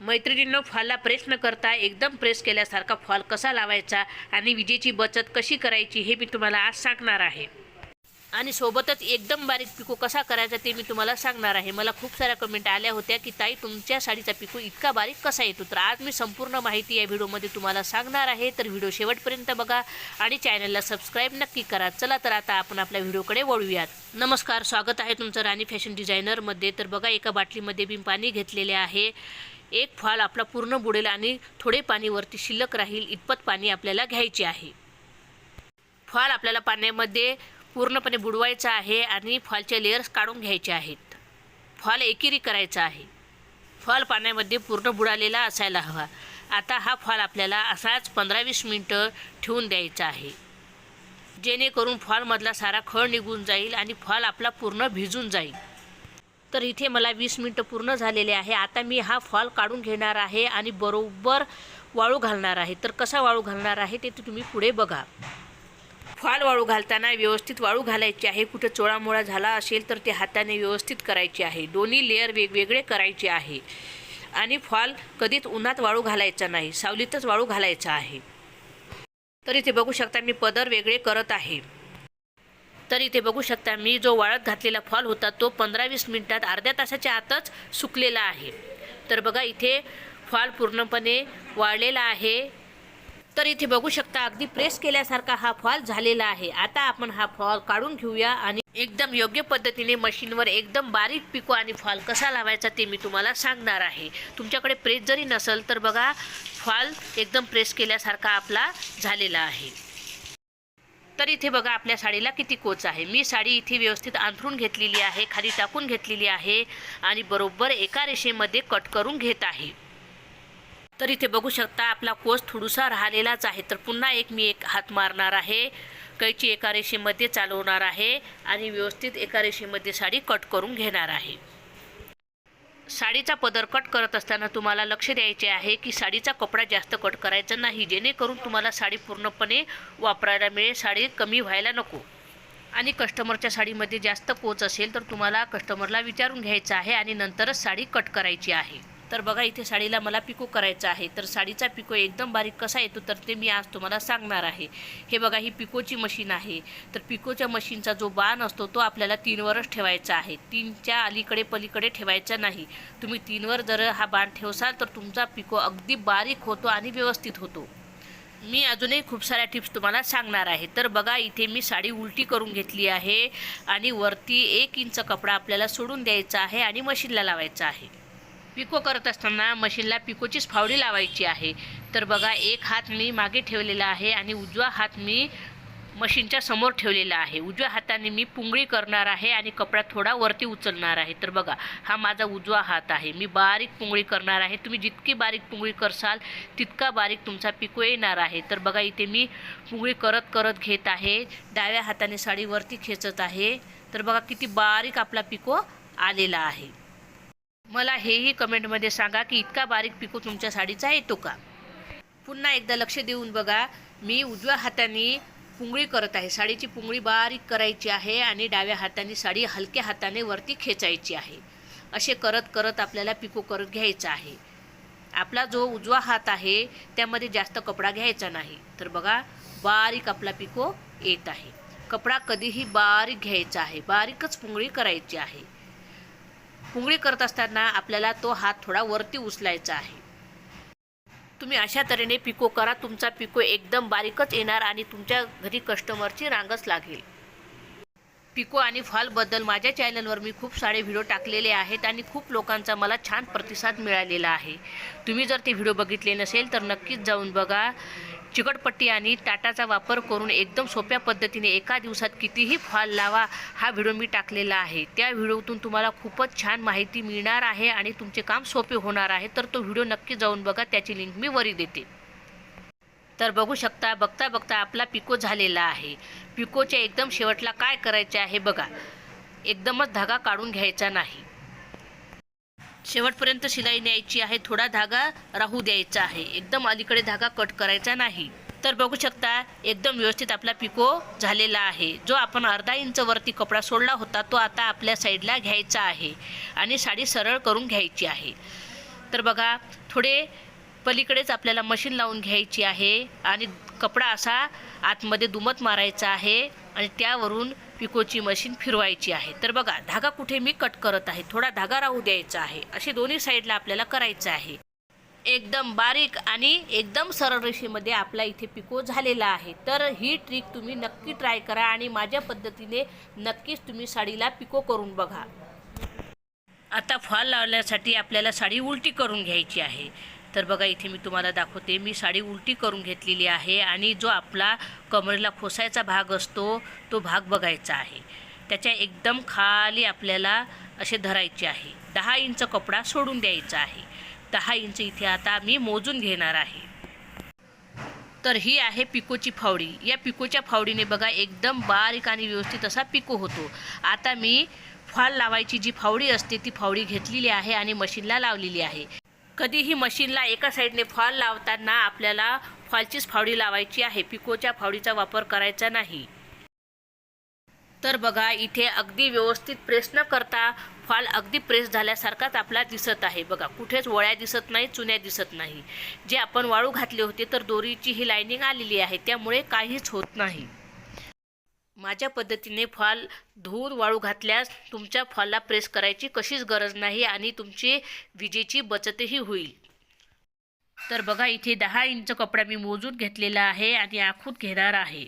मैत्रिणींनो फॉलला प्रेस न करता एकदम प्रेस केल्यासारखा फॉल कसा लावायचा आणि विजेची बचत कशी करायची हे मी तुम्हाला आज सांगणार आहे. आणि सोबतच एकदम बारीक पिको कसा करायचा ते मी तुम्हाला सांगणार आहे. मला खूप साऱ्या कमेंट आल्या होत्या की ताई तुमच्या साडीचा पिको इतका बारीक कसा येतो? तर आज मी संपूर्ण माहिती या व्हिडिओमध्ये तुम्हाला सांगणार आहे. तर व्हिडिओ शेवटपर्यंत बघा आणि चॅनलला सबस्क्राईब नक्की करा. चला तर आता आपण आपल्या व्हिडिओकडे वळूयात. नमस्कार स्वागत आहे तुमचं राणी फॅशन डिझायनरमध्ये तर बघा एका बाटलीमध्ये मी पाणी घेतलेले आहे. एक फॉल आपला पूर्ण बुडेल आणि थोडे पाणी वरती शिल्लक राहील इतपत पाणी आपल्याला घ्यायचे आहे. फॉल आपल्याला पाण्यामध्ये पूर्णपणे बुडवायचा आहे आणि फॉलचे लेअर्स काढून घ्यायचे आहेत. फॉल एकेरी करायचा आहे. फॉल पाण्यामध्ये पूर्ण बुडालेला असायला हवा. आता हा फॉल आपल्याला असाच पंधरा वीस मिनटं ठेवून द्यायचा आहे. जेणेकरून फॉलमधला सारा खळ निघून जाईल आणि फॉल आपला पूर्ण भिजून जाईल. तर इथे मला वीस मिनटं पूर्ण झालेले आहे. आता मी हा फॉल काढून घेणार आहे आणि बरोबर वाळू घालणार आहे. तर कसा वाळू घालणार आहे ते तुम्ही पुढे बघा. फॉल वाळू घालताना व्यवस्थित वाळू घालायची आहे. कुठं चोळामोळा झाला असेल तर ते हाताने व्यवस्थित करायचे आहे. दोन्ही लेअर वेगवेगळे करायचे आहे. आणि फॉल कधीच उन्हात वाळू घालायचा नाही. सावलीतच वाळू घालायचा आहे. तर इथे बघू शकता मी पदर वेगळे करत आहे. तर इथे बघू शकता मी जो वाळत घातलेला फॉल होता तो पंधरा वीस मिनटात अर्ध्या तासाच्या आतच सुकलेला आहे. तर बघा इथे फॉल पूर्णपणे वाळलेला आहे. तर इथे बघू शकता अगदी प्रेस केल्यासारखा हा फॉल झालेला आहे. आता आपण हा फॉल काढून घेऊया आणि एकदम योग्य पद्धतीने मशीनवर एकदम बारीक पिको आणि फॉल कसा लावायचा ते मी तुम्हाला सांगणार आहे. तुमच्याकडे प्रेस जरी नसेल तर बघा फॉल एकदम प्रेस केल्यासारखा आपला झालेला आहे. तर इथे बघा आपल्या साडीला किती कोच आहे. मी साडी इथे व्यवस्थित अंथरून घेतलेली आहे खाली टाकून घेतलेली आहे आणि बरोबर एका रेषेमध्ये कट करून घेत आहे. तर इथे बघू शकता आपला कोस थोडासा राहिलेलाच आहे. तर पुन्हा एक मी एक हात मारणार आहे. कैची एका रेषेमध्ये चालवणार आहे आणि व्यवस्थित एका रेषेमध्ये साडी कट करून घेणार आहे. साडीचा पदर कट करत असताना तुम्हाला लक्ष द्यायचे आहे की साडीचा कपडा जास्त कट करायचा नाही. जेणेकरून तुम्हाला साडी पूर्णपणे वापरायला मिळेल. साडी कमी व्हायला नको. आणि कस्टमरच्या साडीमध्ये जास्त कोच असेल तर तुम्हाला कस्टमरला विचारून घ्यायचं आहे आणि नंतरच साडी कट करायची आहे. तर बघा इथे साडीला मला पिको करायचा आहे. तर साडीचा पिको एकदम बारीक कसा येतो तर ते मी आज तुम्हाला सांगणार आहे. हे बघा ही पिकोची मशीन आहे. तर पिकोच्या मशीनचा जो बाण असतो तो आपल्याला तीनवरच ठेवायचा आहे. तीनच्या अलीकडे पलीकडे ठेवायचा नाही. तुम्ही तीनवर जर हा बाण ठेवसाल तर तुमचा पिको अगदी बारीक होतो आणि व्यवस्थित होतो. मी अजूनही खूप साऱ्या टिप्स तुम्हाला सांगणार आहे. तर बघा इथे मी साडी उलटी करून घेतली आहे आणि वरती एक इंच कपडा आपल्याला सोडून द्यायचा आहे आणि मशीनला लावायचा आहे. पिको करत असताना मशीनला पिकोचीच फावडी लावायची आहे. तर बघा एक हात मी मागे ठेवलेला आहे आणि उजवा हात मी मशीनच्या समोर ठेवलेला आहे. उजव्या हाताने मी पुंगळी करणार आहे आणि कपडा थोडा वरती उचलणार आहे. तर बघा हा माझा उजवा हात आहे. मी बारीक पुंगळी करणार आहे. तुम्ही जितकी बारीक पुंगळी करसाल तितका बारीक तुमचा पिको येणार आहे. तर बघा इथे मी पुंगळी करत करत घेत आहे. डाव्या हाताने साडी वरती खेचत आहे. तर बघा किती बारीक आपला पिको आलेला आहे. मला हेही कमेंटमध्ये सांगा की इतका बारीक पिको तुमच्या साडीचा येतो का? पुन्हा एकदा लक्ष देऊन बघा मी उजव्या हाताने पुंगळी करत आहे. साडीची पुंगळी बारीक करायची आहे आणि डाव्या हाताने साडी हलक्या हाताने वरती खेचायची आहे. असे करत करत आपल्याला पिको करत घ्यायचा आहे. आपला जो उजवा हात आहे त्यामध्ये जास्त कपडा घ्यायचा नाही. तर बघा बारीक आपला पिको येत आहे. कपडा कधीही बारीक घ्यायचा आहे. बारीकच पुंगळी करायची आहे. पुंगळी करत असताना आपल्याला तो हात थोडा वरती उचलायचा आहे. तुम्ही अशा तऱ्हेने पिको करा तुमचा पिको एकदम बारीकच येणार आणि तुमच्या घरी कस्टमरची रांगच लागेल. पिको आणि फॉलबद्दल माझ्या चॅनलवर मी खूप सारे व्हिडिओ टाकलेले आहेत आणि खूप लोकांचा मला छान प्रतिसाद मिळालेला आहे. तुम्ही जर ते व्हिडिओ बघितले नसेल तर नक्कीच जाऊन बघा. चिकटपट्टी आणि टाटाचा वापर करून एकदम सोप्या पद्धतीने एका दिवसात कितीही फॉल लावा हा व्हिडिओ मी टाकलेला आहे. त्या व्हिडिओतून तुम्हाला खूपच छान माहिती मिळणार आहे आणि तुमचे काम सोपे होणार आहे. तर तो व्हिडिओ नक्की जाऊन बघा त्याची लिंक मी वरी देते. तर बघू शकता बघता बघता आपला पिको झालेला आहे. पिकोच्या एकदम शेवटला काय करायचे आहे बघा. एकदमच धागा काढून घ्यायचा नाही. शेवटपर्यंत शिलाई न्यायची आहे थोडा धागा राहू द्यायचा आहे. एकदम अलीकडे धागा कट करायचा नाही. तर बघू शकता एकदम व्यवस्थित आपला पिको झालेला आहे. जो आपण अर्धा इंच वरती कपडा सोडला होता तो आता आपल्या साईडला घ्यायचा आहे आणि साडी सरळ करून घ्यायची आहे. तर बघा थोडे पलीकडेच आपल्याला मशीन लावून घ्यायची आहे आणि कपडा असा आतमध्ये दुमत मारायचा आहे आणि त्यावरून पिकोची मशीन फिरवायची आहे. तर बघा धागा कुठे मी कट करत आहे. थोडा धागा राहू द्यायचा आहे. असे दोन्ही साईडला आपल्याला करायचं आहे. एकदम बारीक आणि एकदम सरळ रेषेमध्ये आपला इथे पिको झालेला आहे. तर ही ट्रिक तुम्ही नक्की ट्राय करा आणि माझ्या पद्धतीने नक्कीच तुम्ही साडीला पिको करून बघा. आता फॉल लावण्यासाठी आपल्याला साडी उलटी करून घ्यायची आहे. तर बघा इथे मी तुम्हाला दाखवते. मी साडी उलटी करून घेतलेली आहे आणि जो आपला कमरेला खोसायचा भाग असतो तो भाग बघायचा आहे. त्याच्या एकदम खाली आपल्याला असे धरायचे आहे. दहा इंच कपडा सोडून द्यायचा आहे. दहा इंच इथे आता मी मोजून घेणार आहे. तर ही आहे पिकोची फावडी. या पिकोच्या फावडीने बघा एकदम बारीक आणि व्यवस्थित असा पिको होतो. आता मी फॉल लावायची जी फावडी असते ती फावडी घेतलेली आहे आणि मशीनला लावलेली आहे. कधीही मशीनला एका साईडने फॉल लावताना आपल्याला फॉलचीच फावडी लावायची आहे. पिकोच्या फावडीचा वापर करायचा नाही. तर बघा इथे अगदी व्यवस्थित प्रेस न करता फॉल अगदी प्रेस झाल्यासारखाच आपला दिसत आहे. बघा कुठेच वळ्या दिसत नाही चुन्या दिसत नाही. जे आपण वाळू घातले होते तर दोरीची ही लाईनिंग आलेली आहे. त्यामुळे काहीच होत नाही. माझ्या पद्धतीने फॉल धुवून वाळू घातल्यास तुमच्या फॉलला प्रेस करायची कशीच गरज नाही आणि तुमची विजेची बचतही होईल. तर बघा इथे दहा इंच कपडा मी मोजून घेतलेला आहे आणि आखून घेणार आहे.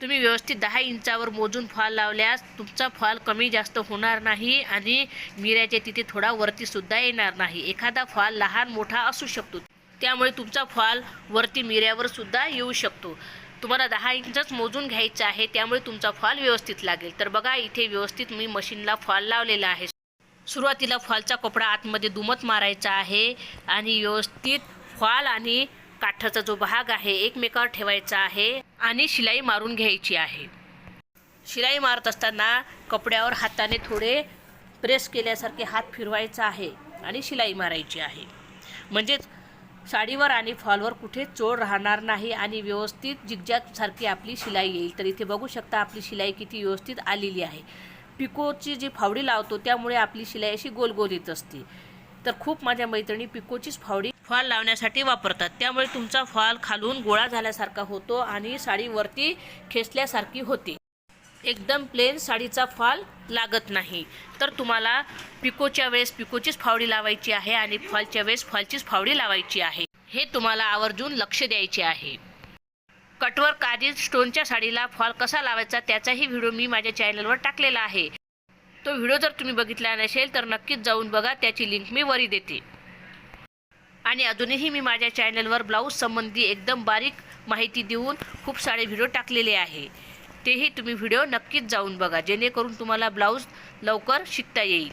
तुम्ही व्यवस्थित दहा इंचावर मोजून फॉल लावल्यास तुमचा फॉल कमी जास्त होणार नाही आणि मिऱ्याच्या तिथे थोडा वरतीसुद्धा येणार नाही. एखादा फॉल लहान मोठा असू शकतो. त्यामुळे तुमचा फॉल वरती मिऱ्यावर सुद्धा येऊ शकतो. तुम्हाला दहा इंचच मोजून घ्यायचं आहे त्यामुळे तुमचा फॉल व्यवस्थित लागेल. तर बघा इथे व्यवस्थित मी मशीनला फॉल लावलेला आहे. सुरुवातीला फॉलचा कपडा आतमध्ये दुमत मारायचा आहे आणि व्यवस्थित फॉल आणि काठाचा जो भाग आहे एकमेकावर ठेवायचा आहे आणि शिलाई मारून घ्यायची आहे. शिलाई मारत असताना कपड्यावर हाताने थोडे प्रेस केल्यासारखे हात फिरवायचा आहे आणि शिलाई मारायची आहे. म्हणजेच साडीवर आणि फॉलवर कुठे चोळ राहणार नाही आणि व्यवस्थित जिगजॅगसारखी आपली शिलाई येईल. तर इथे बघू शकता आपली शिलाई किती व्यवस्थित आलेली आहे. पिकोची जी फावडी लावतो त्यामुळे आपली शिलाई अशी गोल गोल येत असते. तर खूप माझ्या मैत्रिणी पिकोचीच फावडी फॉल लावण्यासाठी वापरतात. त्यामुळे तुमचा फॉल खालून गोळा झाल्यासारखा होतो आणि साडीवरती खेचल्यासारखी होते. एकदम प्लेन साडीचा फॉल लागत नाही. तर तुम्हाला पिकोच्या वेळेस पिकोचीच फावडी लावायची आहे आणि फॉलच्या वेळेस फॉलचीच फावडी लावायची आहे. हे तुम्हाला आवर्जून लक्ष द्यायचे आहे. कटवर काजी स्टोनच्या साडीला फॉल कसा लावायचा त्याचाही व्हिडिओ मी माझ्या चॅनलवर टाकलेला आहे. तो व्हिडिओ जर तुम्ही बघितला नसेल तर नक्कीच जाऊन बघा त्याची लिंक मी वरी देते. आणि अजूनही मी माझ्या चॅनलवर ब्लाऊज संबंधी एकदम बारीक माहिती देऊन खूप सारे व्हिडिओ टाकलेले आहे. तेही तुम्ही व्हिडिओ नक्कीच जाऊन बघा. जेणेकरून तुम्हाला ब्लाऊज लवकर शिकता येईल.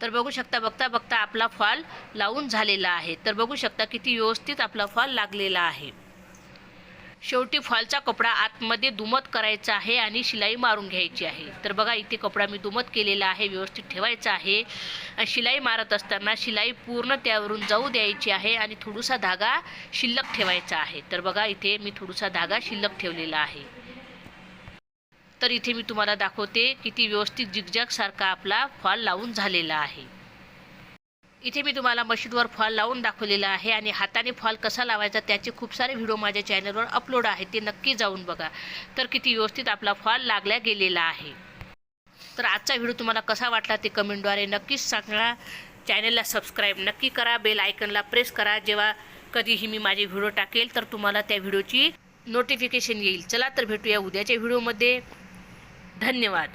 तर बघू शकता बघता बघता आपला फॉल लावून झालेला आहे. तर बघू शकता किती व्यवस्थित आपला फॉल लागलेला आहे. शेवटी फॉलचा कपडा आतमध्ये दुमत करायचा आहे आणि शिलाई मारून घ्यायची आहे. तर बघा इथे कपडा मी दुमत केलेला आहे व्यवस्थित ठेवायचा आहे. आणि शिलाई मारत असताना शिलाई पूर्ण त्यावरून जाऊ द्यायची आहे आणि थोडासा धागा शिल्लक ठेवायचा आहे. तर बघा इथे मी थोडासा धागा शिल्लक ठेवलेला आहे. तर इथे मी तुम्हाला दाखवते किती व्यवस्थित जिगजॅगसारखा आपला फॉल लावून झालेला आहे. इथे मी तुम्हाला मशीनवर फॉल लावून दाखवलेला आहे आणि हाताने फॉल कसा लावायचा त्याचे खूप सारे व्हिडिओ माझ्या चॅनलवर अपलोड आहेत ते नक्की जाऊन बघा. तर किती व्यवस्थित आपला फॉल लागला गेलेला आहे. तर आजचा व्हिडिओ तुम्हाला कसा वाटला ते कमेंटद्वारे नक्कीच सांगा. चॅनलला सबस्क्राईब नक्की करा बेल आयकनला प्रेस करा. जेव्हा कधीही मी माझे व्हिडिओ टाकेल तर तुम्हाला त्या व्हिडिओची नोटिफिकेशन येईल. चला तर भेटूया उद्याच्या व्हिडिओमध्ये. धन्यवाद.